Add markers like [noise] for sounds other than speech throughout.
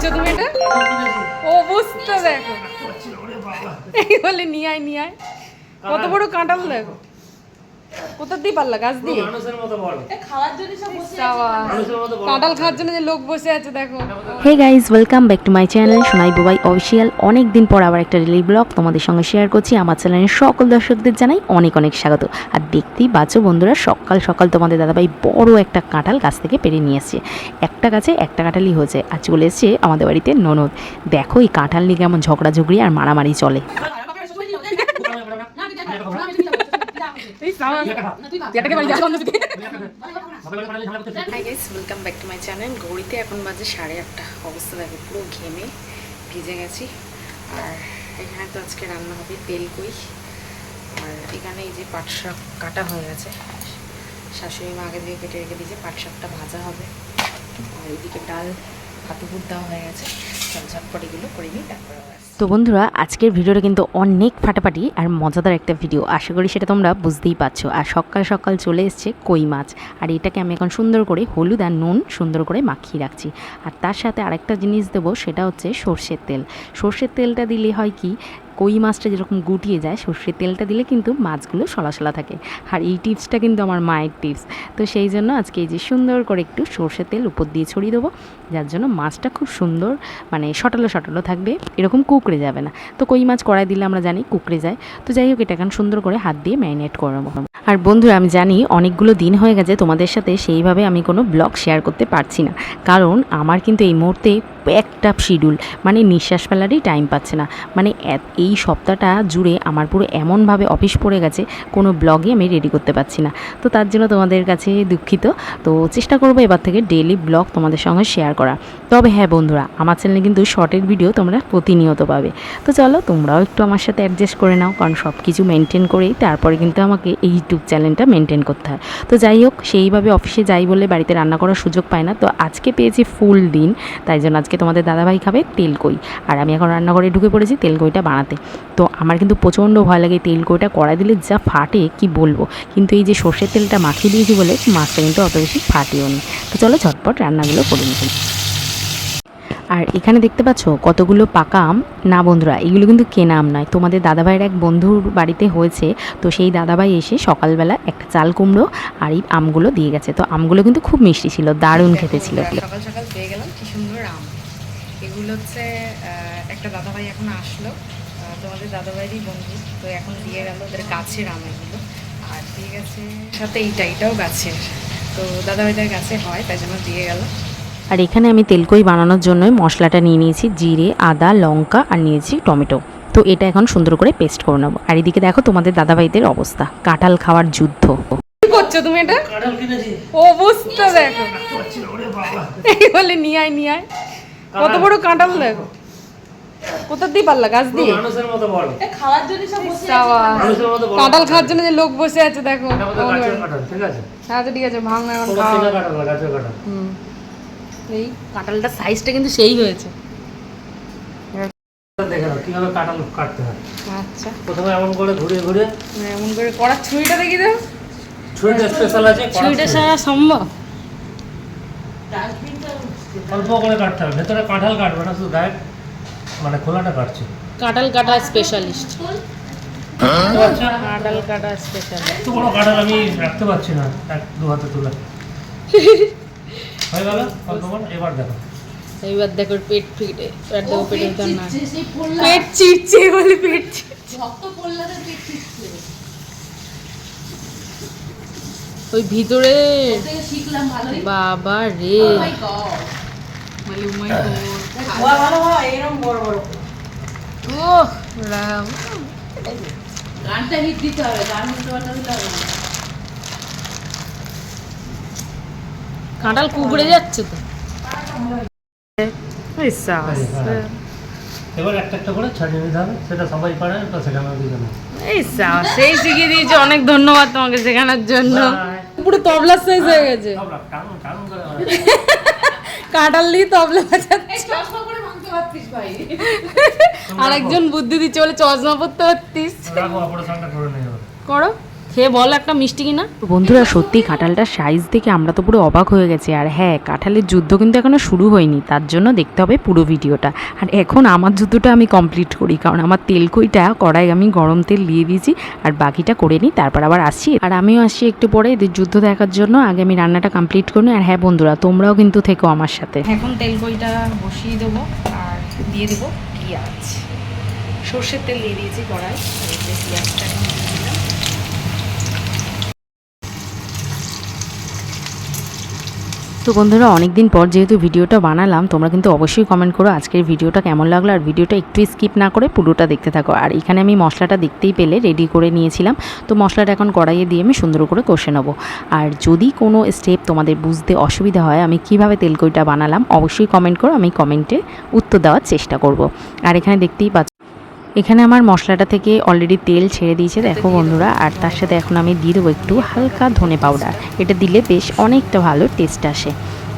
করছ তুমি এটা? বুঝতে দেখো। বলে নিয়ে আয় নিয়ে আয়। কত বড় কাঁটাল দেখো। কোথা দিয়ে পারলা? গাছ দিয়ে? কাঁঠাল খাওয়ার জন্য যে লোক বসে আছে দেখো। Hey guys welcome back to my channel Sonai Bubai official অনেক দিন পর আবার একটা ডেলি ব্লগ তোমাদের সঙ্গে শেয়ার করছি। আমার চ্যানেলের সকল দর্শকদের জানাই অনেক অনেক স্বাগত। আর দেখতেই পাচ্ছ বন্ধুরা সকাল সকাল তোমাদের দাদাভাই বড় একটা কাঁঠাল গাছ থেকে পেরে নিয়ে এসছে। একটা গাছে একটা কাঁঠালই হয়েছে। আর চলে এসছে আমাদের বাড়িতে ননদ। দেখো এই কাঁঠাল নিয়ে কেমন ঝগড়াঝগড়ি আর মারামারি চলে এই সাবাস। যেটাকে বলি দেখো, অন্য দিকে। Hi guys welcome back to my channel ঘড়িতে এখন বাজে সাড়ে আটটা। অবস্থা দেখো পুরো ঘেমে ভিজে গেছি। আর এখানে তো আজকে রান্না হবে তেল কই আর এখানে এই যে পাট শাক কাটা হয়ে গেছে। শাশুড়ি মা আগে দিয়ে কেটে রেখে দিয়েছে পাট শাকটা ভাজা হবে। আর এদিকে ডাল ভাতুপুর দেওয়া হয়ে গেছে। তো বন্ধুরা, আজকের ভিডিওটা কিন্তু অনেক ফাটাফাটি আর মজাদার একটা ভিডিও। আশা করি সেটা তোমরা বুঝতেই পারছ। আর সকাল সকাল চলে এসছে কই মাছ। আর এটাকে আমি এখন সুন্দর করে হলুদ আর নুন সুন্দর করে মাখিয়ে রাখছি। আর তার সাথে আরেকটা জিনিস দেবো, সেটা হচ্ছে সর্ষের তেল। সর্ষের তেলটা দিলে হয় কি কই মাছটা যেরকম গুটিয়ে যায়, সর্ষের তেলটা দিলে কিন্তু মাছগুলো সলাসলা থাকে। আর এই টিপসটা কিন্তু আমার মায়ের টিপস। তো সেই জন্য আজকে এই যে সুন্দর করে একটু সর্ষের তেল উপর দিয়ে ছড়িয়ে দেবো, যার জন্য মাছটা খুব সুন্দর মানে সটালো সটালো থাকবে, এরকম কুকড়ে যাবে না। তো কই মাছ কড়াই দিলে আমরা জানি কুকড়ে যায়। তো যাই হোক, এটা এখন সুন্দর করে হাত দিয়ে ম্যারিনেট করে নেব। আর বন্ধুরা, আমি জানি অনেকগুলো দিন হয়ে গেছে তোমাদের সাথে সেইভাবে আমি কোনো ব্লগ শেয়ার করতে পারছি না। কারণ আমার কিন্তু এই মুহূর্তে একটা শিডিউল মানে নিঃশ্বাস ফেলারই টাইম পাচ্ছে না। মানে এই সপ্তাহটা জুড়ে আমার পুরো এমনভাবে অফিস পড়ে গেছে, কোনো ব্লগই আমি রেডি করতে পারছি না। তো তার জন্য তোমাদের কাছে দুঃখিত। তো চেষ্টা করব এবার থেকে ডেলি ব্লগ তোমাদের সঙ্গে শেয়ার করা। তবে হ্যাঁ বন্ধুরা, আমার চ্যানেলে কিন্তু শর্টের ভিডিও তোমরা প্রতিনিয়ত পাবে। তো চলো, তোমরাও একটু আমার সাথে অ্যাডজাস্ট করে নাও, কারণ সব কিছু মেনটেন করেই তারপরে কিন্তু আমাকে এই ইউটিউব চ্যানেলটা মেনটেন করতে হয়। তো যাই হোক, সেইভাবে অফিসে যাই বলে বাড়িতে রান্না করার সুযোগ পায় না। তো আজকে পেয়েছি ফুল দিন, তাই জন্য আজকে তোমাদের দাদাভাই খাবে তেলকই। আর আমি এখন রান্নাঘরে ঢুকে পড়েছি তেলকইটা বানাতে। তো আমার কিন্তু প্রচণ্ড ভয় লাগে তেলকইটা কড়াই দিলে যা ফাটে, কি বলব? কিন্তু এই যে সর্ষের তেলটা মাখিয়ে দিয়েছি বলে মাছটা কিন্তু অত বেশি ফাটেও নি। তো চলো ঝটপট রান্নাগুলো করে নিই। আর এখানে দেখতে পাচ্ছ কতগুলো পাকা আম? না বন্ধুরা, এগুলো কিন্তু কেনা আম নয়। তোমাদের দাদাভাইয়ের এক বন্ধুর বাড়িতে হয়েছে, তো সেই দাদাভাই এসে সকালবেলা একটা চাল কুমড়ো আর এই আমগুলো দিয়ে গেছে। তো আমগুলো কিন্তু খুব মিষ্টি ছিল, দারুণ খেতে ছিল সকাল সকাল পেয়ে গেলাম, কি সুন্দর আম। এগুলো হচ্ছে একটা দাদাভাই এখন আসলো। তোমাদের দাদাভাইয়েরই বন্ধু, তো এখন দিয়ে গেল ওদের গাছের আম এগুলো। আর দিয়ে গেছে সাথে এইটা, এটাও গাছের। তো দাদাভাইদের গাছে হয়, তাই জন্য দিয়ে গেল। আর এখানে আমি তেলকই বানানোর জন্য মশলাটা নিয়ে নিয়েছি জিরে আদা লঙ্কা আর নিয়েছি টমেটো। তো এটা এখন সুন্দর করে পেস্ট করে নেব। আর এদিকে দেখো তোমাদের দাদাভাইদের অবস্থা কাঁঠাল খাওয়ার যুদ্ধ। কি করছ তুমি এটা? কিনেছি। দেখো। এই বলে নিয়ে আয় নিয়ে আয় কত বড় কাঁঠাল দেখো। দিয়ে পারলা গাছ দিয়ে? কাঁঠাল খাওয়ার জন্য যে লোক বসে আছে দেখো। আমাদের ঠিক আছে? ঠিক আছে ভাঙ এখন এই কাঁঠালটার সাইজটা কিন্তু সেই হয়েছে। দেখে নাও কীভাবে কাঁঠাল কাটতে হয়। আচ্ছা। প্রথমে এমন করে ঘুরিয়ে ঘুরিয়ে। এমন করে করার ছুরিটা দেখি দাও ছুরিটা স্পেশাল আছে ছুরিটা সারা সম্ভব। অল্প করে কাটতে হবে ভেতরে কাঁঠাল কাটবে না শুধু মানে খোলাটা কাটছে। কাঁঠাল কাটা স্পেশালিস্ট? কাঁঠাল কাটা স্পেশালিস্ট কাঁঠাল আমি রাখতে পারছি না এক দু হাতে তুলে। [laughs] হয়ে গেল এবার দেখো। এইবার দেখো পেট ফিটে এবার দেখো পেটের পেট বলে পেট চিড়ছে ওই ভিতরে। বাবা রে। বলে উমাই ওহ রাম। গানটা হিট দিতে হবে গান পাল্টা দিলে হবে না কাঁঠাল কুকড়ে যাচ্ছে তো। এবার একটা একটা করে ছাড়িয়ে নিতে হবে সেটা সবাই পারে তো সেখানেও দিকে এই সেই শিখিয়ে দিয়েছে অনেক ধন্যবাদ তোমাকে শেখানোর জন্য। পুরো সাইজ হয়ে গেছে। দিয়ে তবলা বাজাচ্ছে। আরেকজন বুদ্ধি দিচ্ছে বলে চশমা পড়তে পারতিস। করো। খেয়ে বল একটা মিষ্টি কিনা। বন্ধুরা সত্যি কাঁঠালটার সাইজ দেখে আমরা তো পুরো অবাক হয়ে গেছি। আর হ্যাঁ কাঁঠালের যুদ্ধ কিন্তু এখনও শুরু হয়নি। তার জন্য দেখতে হবে পুরো ভিডিওটা। আর এখন আমার যুদ্ধটা আমি কমপ্লিট করি কারণ আমার তেলকইটা কড়াই আমি গরম তেল দিয়ে দিয়েছি আর বাকিটা করে নিই তারপর আবার আসছি। আর আমিও আসছি একটু পরে এদের যুদ্ধ দেখার জন্য। আগে আমি রান্নাটা কমপ্লিট করি আর হ্যাঁ বন্ধুরা তোমরাও কিন্তু থেকো আমার সাথে। এখন তেল কইটা বসিয়ে দেবো আর দিয়ে দেবো পেঁয়াজ। সর্ষের তেল দিয়ে দিয়েছি কড়াই। পেঁয়াজটা এখন দিয়ে দিলাম তো বন্ধুরা অনেক দিন পর যেহেতু ভিডিওটা বানালাম, তোমরা কিন্তু অবশ্যই কমেন্ট করো আজকের ভিডিওটা কেমন লাগল, আর ভিডিওটা একটু স্কিপ না করে পুরোটা দেখতে থাকো। আর এখানে আমি মশলাটা দেখতেই পেলে রেডি করে নিয়েছিলাম। তো মশলাটা এখন কড়াইয়ে দিয়ে আমি সুন্দর করে কষে নেব। আর যদি কোনো স্টেপ তোমাদের বুঝতে অসুবিধা হয়, আমি কীভাবে তেলকইটা বানালাম, অবশ্যই কমেন্ট করো, আমি কমেন্টে উত্তর দেওয়ার চেষ্টা করব। আর এখানে দেখতেই পাচ্ছ এখানে আমার মশলাটা থেকে অলরেডি তেল ছেড়ে দিয়েছে, দেখো বন্ধুরা। আর তার সাথে এখন আমি দিয়ে দেবো একটু হালকা ধনে পাউডার এটা দিলে বেশ অনেকটা ভালো টেস্ট আসে।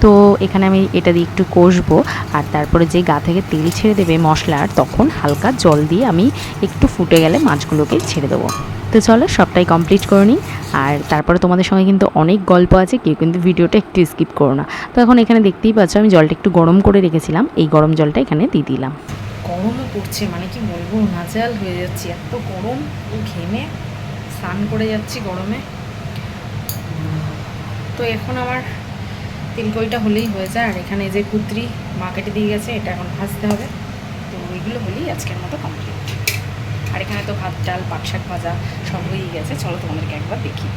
তো এখানে আমি এটা দিয়ে একটু কষবো। আর তারপরে যে গা থেকে তেল ছেড়ে দেবে মশলার তখন হালকা জল দিয়ে আমি একটু ফুটে গেলে মাছগুলোকে ছেড়ে দেবো। তো চলো সবটাই কমপ্লিট করে নিই। আর তারপরে তোমাদের সঙ্গে কিন্তু অনেক গল্প আছে, কেউ কিন্তু ভিডিওটা একটু স্কিপ করো না। তো এখন এখানে দেখতেই পাচ্ছ, আমি জলটা একটু গরম করে রেখেছিলাম। এই গরম জলটা এখানে দিয়ে দিলাম। গরমও পড়ছে মানে কি বলব নাজাল হয়ে যাচ্ছি। এত গরম ও ঘেমে, স্নান করে যাচ্ছি গরমে। তো এখন আমার তিলকইটা হলেই হয়ে যায়। আর এখানে যে কুত্রি মা কেটে দিয়ে গেছে, এটা এখন ভাজতে হবে। তো ওইগুলো হলেই আজকের মতো কমপ্লিট আর এখানে তো ভাত, ডাল পাট শাক ভাজা সব হয়েই গেছে। চলো তোমাদেরকে একবার দেখি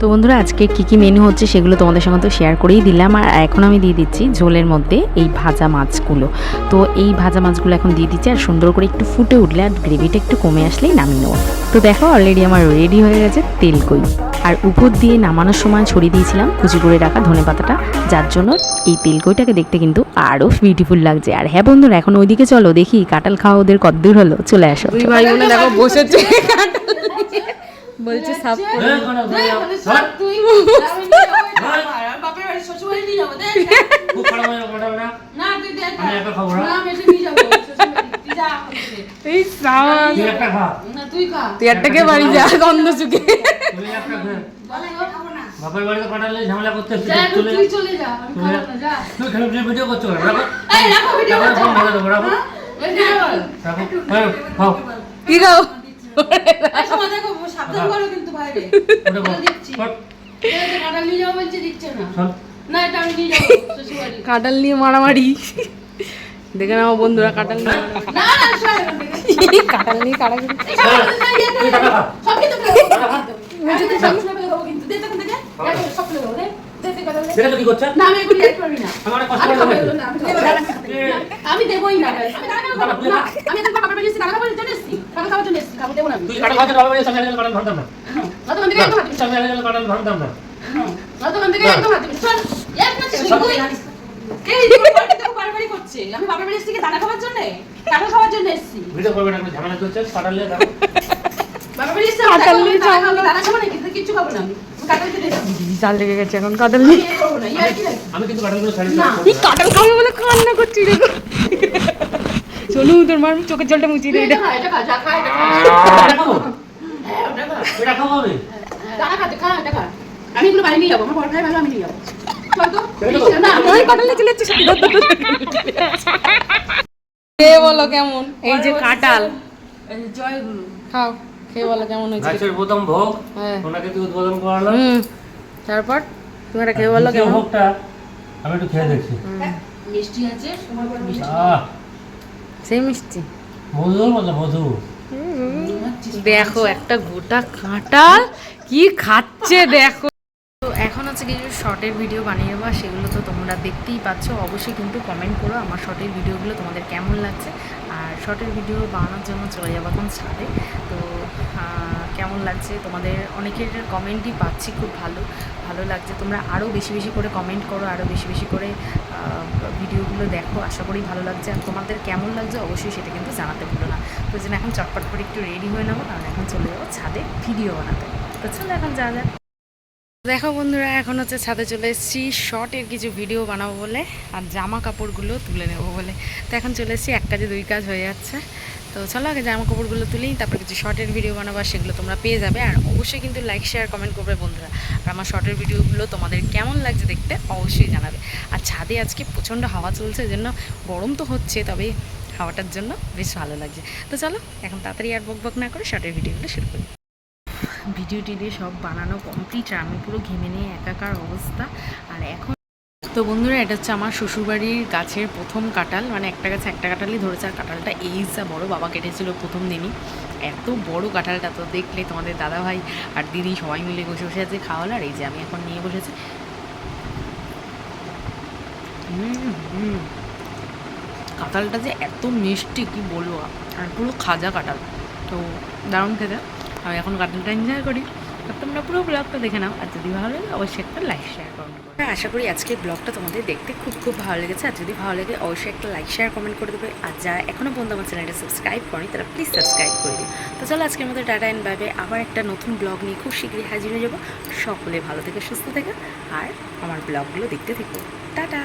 তো বন্ধুরা, আজকে কী কী মেনু হচ্ছে সেগুলো তোমাদের সঙ্গে তো শেয়ার করেই দিলাম। আর এখন আমি দিয়ে দিচ্ছি ঝোলের মধ্যে এই ভাজা মাছগুলো। তো এই ভাজা মাছগুলো এখন দিয়ে দিচ্ছি, আর সুন্দর করে একটু ফুটে উঠলে আর গ্রেভিটা একটু কমে আসলেই নামিয়ে নেব। তো দেখো অলরেডি আমার রেডি হয়ে গেছে তেলকই আর উপর দিয়ে নামানোর সময় ছড়িয়ে দিয়েছিলাম কুচি করে রাখা ধনে পাতাটা, যার জন্য এই তেলকইটাকে দেখতে কিন্তু আরও বিউটিফুল লাগছে। আর হ্যাঁ বন্ধুরা, এখন ওইদিকে চলো দেখি, কাঁঠাল খাওয়া ওদের কদ্দূর হলো? চলে আসো। ভাই দেখো বসেছে। বলছে সাপ। তুই বাড়ি হয়ে যা একটা বাড়ি গন্ধ চুকে। বাপের বাড়িতে কাঁঠাল ঝামেলা করতে চলে তুই চলে যা আমি চলে খাব না যা তুই খেলে খেলে ভিডিও করছ রাখো। রাখো ভিডিও করছ ফোন ধরে দেবো, রাখো। ওই যে বল। রাখো। কি গাও কাঁঠাল নিয়ে যাব বলছে না। চল। না এটা আমি নিয়ে যাব শ্বশুর বাড়ি কাঁঠাল নিয়ে মারামারি। দেখে নাও বন্ধুরা কাঁঠাল নিয়ে। কাঁঠাল নিয়ে কাড়াকাড়ি এই সব না, ইয়ে করে তুই টাকা খা। সব কিন্তু ফেলে দেবো। আমি তো সব ফেলে দেবো কিন্তু। দে তো এখান থেকে। দেখো, সব ফেলে দেবো, দে। দেখেছ কি করছে? না, আমি এগুলি করবি না। আমার কষ্ট না, আমি দেবোই না আমি টাকা খাব না। আমি এখন এসেছি, টাকা খাওয়ার জন্য এসেছি। টাকা খাওয়ার জন্য এসেছি, খাব দেবো না। তুই খাওয়াতে গেলে ভাঙতাম না। না, তোমার দিকে একদম হাত দিবি না। সামনে গেলে কাঁঠাল ভাঙতাম না। না, তোমার দিকে একদম হাত চল, এক মিনিট তুই। এই যে বাড়ি দেখো বারবারই করছে। আমি বাবার বাড়ি এসেছি কি দানা খাওয়ার জন্য? টাকা খাওয়ার জন্য এসেছি। ভিডিও করবে না, ঝামেলা এসেছি, খাব টাকা কিচ্ছু খাব না আমি। জাল লেগে গেছে এখন। এই খাবে বলে কান্না করছি চলু তোর মার চোখের জলটা মুছিয়ে দে এটা এটা খা, যা খা, এটা খা। এটা খাব? হ্যাঁ, ওটা খা। এটা আমি? খা, এটা খা। এগুলো বাড়ি নিয়ে যাব আমার বড় ভাই ভালো আমি নিয়ে যাব। বলো কেমন? এই যে কাঁঠাল। জয় গুরু খাও। খেয়ে বলো কেমন হয়েছে? গাছের প্রথম ভোগ হ্যাঁ। ওনাকে তুই উদ্বোধন করালো হুম তারপর? এটা খেয়ে বলো কেমন? ভোগটা আমি একটু খেয়ে দেখছি। মিষ্টি আছে সময় করে মিষ্টি সেই মিষ্টি? মধুর মতো মধু দেখো একটা গোটা কাঁটা কি খাচ্ছে দেখো। এখন হচ্ছে কিছু শর্টের ভিডিও বানিয়ে আর সেগুলো তো তোমরা দেখতেই পাচ্ছ। অবশ্যই কিন্তু কমেন্ট করো আমার শর্টের ভিডিওগুলো তোমাদের কেমন লাগছে। আর শর্টের ভিডিও বানানোর জন্য চলে যাব এখন ছাদে। তো কেমন লাগছে? তোমাদের অনেকের কমেন্টই পাচ্ছি খুব ভালো। ভালো লাগছে। তোমরা আরও বেশি বেশি করে কমেন্ট করো আরও বেশি বেশি করে ভিডিওগুলো দেখো। আশা করি ভালো লাগছে। আর তোমাদের কেমন লাগছে অবশ্যই সেটা কিন্তু জানাতে ভুলো না। তো যেন এখন চটপট করে একটু রেডি হয়ে নেব কারণ এখন চলে যাব ছাদে ভিডিও বানাতে। তো চলো এখন যা যাক। দেখো বন্ধুরা, এখন হচ্ছে ছাদে চলে এসেছি। শর্টের কিছু ভিডিও বানাবো বলে আর জামা কাপড়গুলো তুলে নেব বলে। তো এখন চলে এসেছি, এক কাজে দুই কাজ হয়ে যাচ্ছে। তো চলো আগে জামা কাপড়গুলো তুলেই তারপর কিছু শর্টের ভিডিও বানাবো সেগুলো তোমরা পেয়ে যাবে। আর অবশ্যই কিন্তু লাইক শেয়ার কমেন্ট করবে বন্ধুরা। আর আমার শর্টের ভিডিওগুলো তোমাদের কেমন লাগছে দেখতে অবশ্যই জানাবে। আর ছাদে আজকে প্রচণ্ড হাওয়া চলছে জন্য গরম তো হচ্ছে, তবে হাওয়াটার জন্য বেশ ভালো লাগছে। তো চলো, এখন তাড়াতাড়ি আর বক বক না করে শর্টের ভিডিওগুলো শুরু করি। ভিডিও টিডিও সব বানানো কমপ্লিট আর আমি পুরো ঘেমে নিয়ে একাকার অবস্থা। আর এখন তো বন্ধুরা, এটা হচ্ছে আমার শ্বশুরবাড়ির গাছের প্রথম কাঁঠাল। মানে একটা গাছে একটা কাঁঠালই ধরেছে, আর কাঁঠালটা এই যা বড় বাবা কেটেছিল প্রথম দিনই। এত বড় কাঁঠালটা তো দেখলে তোমাদের দাদা ভাই আর দিদি সবাই মিলে বসে বসে আছে খাওয়ালো আর এই যে আমি এখন নিয়ে বসেছি। কাঁঠালটা যে এত মিষ্টি, কি বলব? আর পুরো খাজা কাঁঠাল। তো দারুণ খেতে। আমি এখন কাঁঠালটা এনজয় করি। তো তোমরা পুরো ব্লগটা দেখে নাও। আর যদি ভালো লাগে, অবশ্যই একটা লাইক শেয়ার করো আশা করি আজকের ব্লগটা তোমাদের দেখতে খুব খুব ভালো লেগেছে। আর যদি ভালো লাগে, অবশ্যই একটা লাইক শেয়ার কমেন্ট করে দেবে। আর যারা এখনও পর্যন্ত আমার চ্যানেলটা সাবস্ক্রাইব করেনি, তারা প্লিজ সাবস্ক্রাইব করে দিও। তো চলো আজকের মতো টাটা অ্যান্ড বাইবে আবার একটা নতুন ব্লগ নিয়ে খুব শীঘ্রই হাজির হয়ে যাব। সকলে ভালো থেকে, সুস্থ থেকে। আর আমার ব্লগগুলো দেখতে থেকো। টাটা!